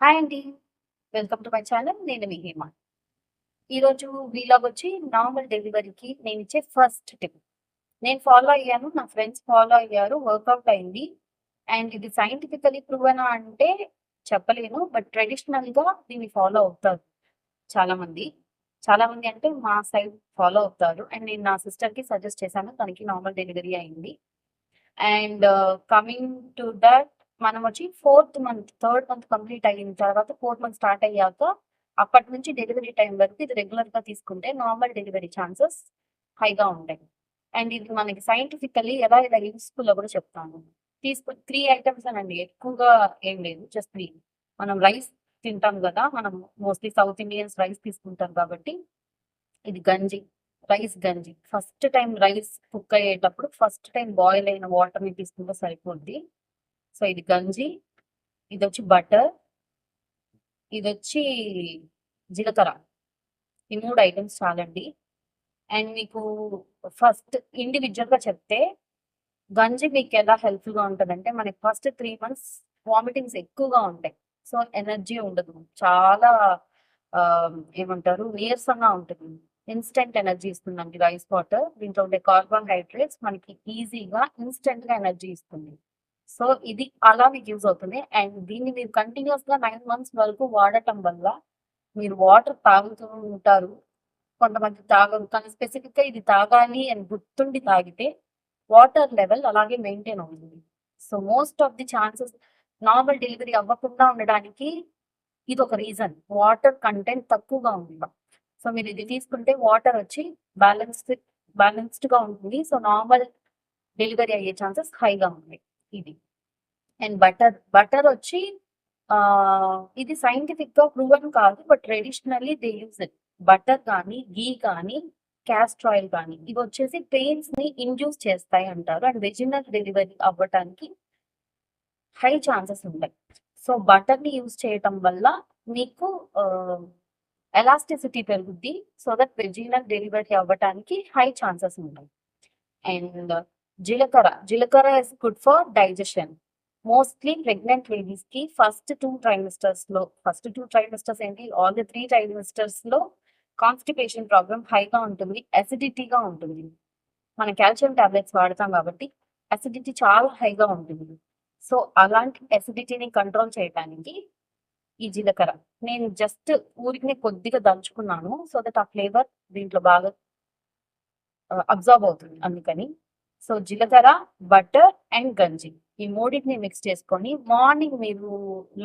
Hi అండి. Welcome to my channel. నేను మీ హేమ. ఈరోజు వీలాగ్ వచ్చి నార్మల్ డెలివరీకి ఇచ్చే ఫస్ట్ టిప్. నేను ఫాలో అయ్యాను. నా ఫ్రెండ్స్ ఫాలో అయ్యారు. వర్కౌట్ అయింది. అండ్ ఇది సైంటిఫికలీ ప్రూవెనా అంటే చెప్పలేను. బట్ ట్రెడిషనల్‌గా దీన్ని ఫాలో అవుతారు చాలామంది. చాలామంది అంటే మా సైడ్ ఫాలో అవుతారు. అండ్ నేను నా సిస్టర్‌కి సజెస్ట్ చేశాను. తనకి నార్మల్ డెలివరీ అయింది. అండ్ కమింగ్ టు దట్ మనం వచ్చి fourth month, third month complete అయిన తర్వాత ఫోర్త్ మంత్ స్టార్ట్ అయ్యాక అప్పటి నుంచి డెలివరీ టైం వరకు ఇది రెగ్యులర్గా తీసుకుంటే నార్మల్ డెలివరీ ఛాన్సెస్ హైగా ఉంటాయి. అండ్ ఇది మనకి సైంటిఫికలీ ఎలా ఎలా యూజ్‌ఫుల్లో కూడా చెప్తాను. తీసుకు త్రీ ఐటమ్స్ అనండి. ఎక్కువగా ఏం లేదు. జస్ట్ త్రీ మనం రైస్ తింటాం కదా మనం మోస్ట్‌లీ సౌత్ ఇండియన్స్ రైస్ తీసుకుంటాం కాబట్టి ఇది గంజి. రైస్ గంజి. ఫస్ట్ టైం రైస్ కుక్ అయ్యేటప్పుడు ఫస్ట్ టైం బాయిల్ అయిన వాటర్‌ని తీసుకుంటే సరిపోద్ది. సో, ఇది గంజి. ఇది వచ్చి బటర్. ఇది వచ్చి జీలకర్ర. ఈ మూడు ఐటమ్స్ చాలండి. అండ్ మీకు ఫస్ట్ ఇండివిజువల్గా చెప్తే గంజి మీకు ఎలా హెల్ప్‌ఫుల్‌గా ఉంటదంటే మనకి ఫస్ట్ త్రీ మంత్స్ వామిటింగ్స్ ఎక్కువగా ఉంటాయి. సో, ఎనర్జీ ఉండదు. చాలా ఏమంటారు నీరసంగా ఉంటుంది. ఇన్స్టెంట్ ఎనర్జీ ఇస్తుందండి రైస్ వాటర్. దీంట్లో ఉండే కార్బోహైడ్రేట్స్ మనకి ఈజీగా ఇన్స్టెంట్గా ఎనర్జీ ఇస్తుంది. సో, ఇది అలా మీకు యూజ్ అవుతుంది. అండ్ దీన్ని మీరు కంటిన్యూయస్‌గా 9 మంత్స్ వరకు వాడటం వల్ల మీరు వాటర్ తాగుతూ ఉంటారు. కొంతమంది తాగరు. కానీ స్పెసిఫిక్‌గా ఇది తాగాలి అని గుర్తుండి తాగితే వాటర్ లెవెల్ అలాగే మెయింటైన్ అవుతుంది. So, most of the chances normal delivery అవ్వకుండా ఉండడానికి ఇది ఒక రీజన్. వాటర్ కంటెంట్ తక్కువగా ఉండడం. సో, మీరు ఇది తీసుకుంటే వాటర్ వచ్చి బ్యాలెన్స్డ్ బ్యాలెన్స్డ్‌గా ఉంటుంది. సో, నార్మల్ డెలివరీ అయ్యే ఛాన్సెస్ హైగా ఉన్నాయి. ఇది. And butter. బటర్ వచ్చి ఇది ఇది సైంటిఫిక్‌గా ప్రూవన్ కాదు. But traditionally they use it. Butter కానీ, గీ కానీ, కాస్టర్ ఆయిల్ కానీ ఇది వచ్చేసి పెయిన్స్ని ఇండ్యూస్ చేస్తాయి అంటారు. అండ్ వెజినల్ డెలివరీ అవ్వటానికి హై ఛాన్సెస్ ఉంటాయి. సో, బటర్ని యూజ్ చేయటం వల్ల మీకు ఎలాస్టిసిటీ పెరుగుద్ది. సో దట్ వెజినల్ డెలివరీ అవ్వటానికి హై ఛాన్సెస్ ఉంటాయి. అండ్ జీలకర్ర. జీలకర్ర is good for digestion. Mostly pregnant లేడీస్‌కి ఫస్ట్ టూ ట్రైమిస్టర్స్లో ఫస్ట్ టూ ట్రైమిస్టర్స్ ఏంటి ఆల్ ది త్రీ ట్రైమిస్టర్స్లో కాన్‌స్టిపేషన్ ప్రాబ్లం హైగా ఉంటుంది. అసిడిటీగా ఉంటుంది. మనం కాల్షియం టాబ్లెట్స్ వాడతాం కాబట్టి అసిడిటీ చాలా హైగా ఉంటుంది. సో, అలాంటి అసిడిటీని కంట్రోల్ చేయటానికి ఈ జీలకర్ర. నేను జస్ట్ ఊరికి కొద్దిగా దంచుకున్నాను. సో దట్ ఆ ఫ్లేవర్ దీంట్లో బాగా అబ్జర్వ్ అవుతుంది అందుకని. సో, జీలకర్ర, బటర్ అండ్ గంజి. ఈ మూడింటిని మిక్స్ చేసుకొని మార్నింగ్ మీరు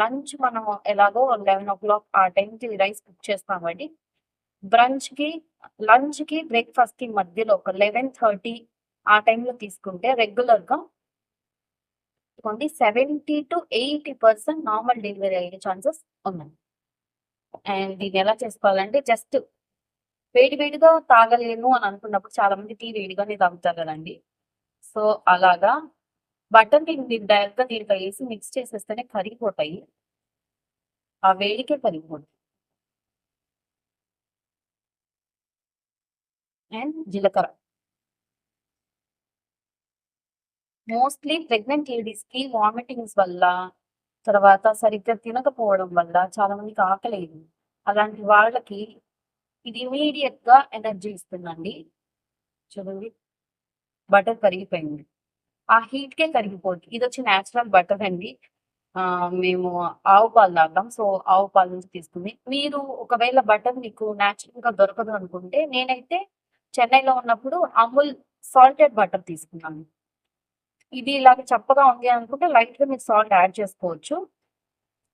లంచ్ మనం ఎలాగో 11:00 ఆ టైంకి రైస్ కుక్ చేస్తాం కాబట్టి బ్రంచ్‌కి, లంచ్‌కి, బ్రేక్‌ఫాస్ట్‌కి మధ్యలో ఒక 11:30 ఆ టైంలో తీసుకుంటే రెగ్యులర్‌గా కొండి 70-80% నార్మల్ డెలివరీ అయ్యే ఛాన్సెస్ ఉన్నాయి. అండ్ దీన్ని ఎలా చేసుకోవాలంటే జస్ట్ వేడి వేడిగా తాగలేను అని అనుకున్నప్పుడు చాలామంది టీ వేడిగానే తాగుతారు కదండి సో, అలాగా బటర్‌ని డైరెక్ట్ డైరెక్ట్‌గా దీంట్లో వేసి మిక్స్ చేసేస్తేనే కరిగిపోతాయి. ఆ వేడికే కరిగిపోతాయి. అండ్ జీలకర్ర. మోస్ట్‌లీ ప్రెగ్నెంట్ లేడీస్‌కి వామిటింగ్స్ వల్ల, తర్వాత సరిగ్గా తినకపోవడం వల్ల చాలా మందికి ఆకలేదు అలాంటి వాళ్ళకి ఇది ఇమ్మీడియేట్‌గా ఎనర్జీ ఇస్తుందండి. చూడండి. బటర్ కరిగిపోయింది. ఆ హీట్ కే కరిగిపోతుంది కరిగిపోద్ది. వచ్చి న్యాచురల్ బటర్ అండి. మేము ఆవు పాలు తాగుతాం. సో, ఆవు పాలు నుంచి తీసుకుంది. మీరు ఒకవేళ బటర్ మీకు న్యాచురల్గా దొరకదు అనుకుంటే నేనైతే చెన్నైలో ఉన్నప్పుడు అమూల్ సాల్టెడ్ బటర్ తీసుకున్నాను. ఇది ఇలాగ చప్పగా ఉంది అనుకుంటే లైట్గా మీరు సాల్ట్ యాడ్ చేసుకోవచ్చు.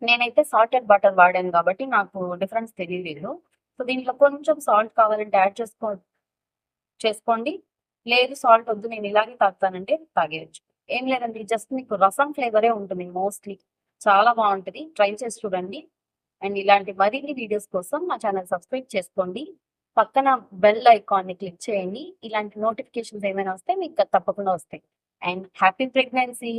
నేనైతే సాల్టెడ్ బటర్ వాడాను కాబట్టి నాకు డిఫరెన్స్ తెలియలేదు. సో, దీంట్లో కొంచెం సాల్ట్ కావాలంటే యాడ్ చేసుకో చేసుకోండి. లేదు సాల్ట్ వద్దు నేను ఇలాగే తాగుతానంటే తాగేయచ్చు ఏం లేదండి జస్ట్ మీకు రసం ఫ్లేవరే ఉంటుంది మోస్ట్‌లీ. చాలా బాగుంటుంది ట్రై చేసి చూడండి. అండ్ ఇలాంటి మరిన్ని వీడియోస్ కోసం మా ఛానల్ సబ్స్క్రైబ్ చేసుకోండి. పక్కన బెల్ ఐకాన్‌ని క్లిక్ చేయండి. ఇలాంటి నోటిఫికేషన్స్ ఏమైనా వస్తే మీకు తప్పకుండా వస్తాయి. And happy pregnancy.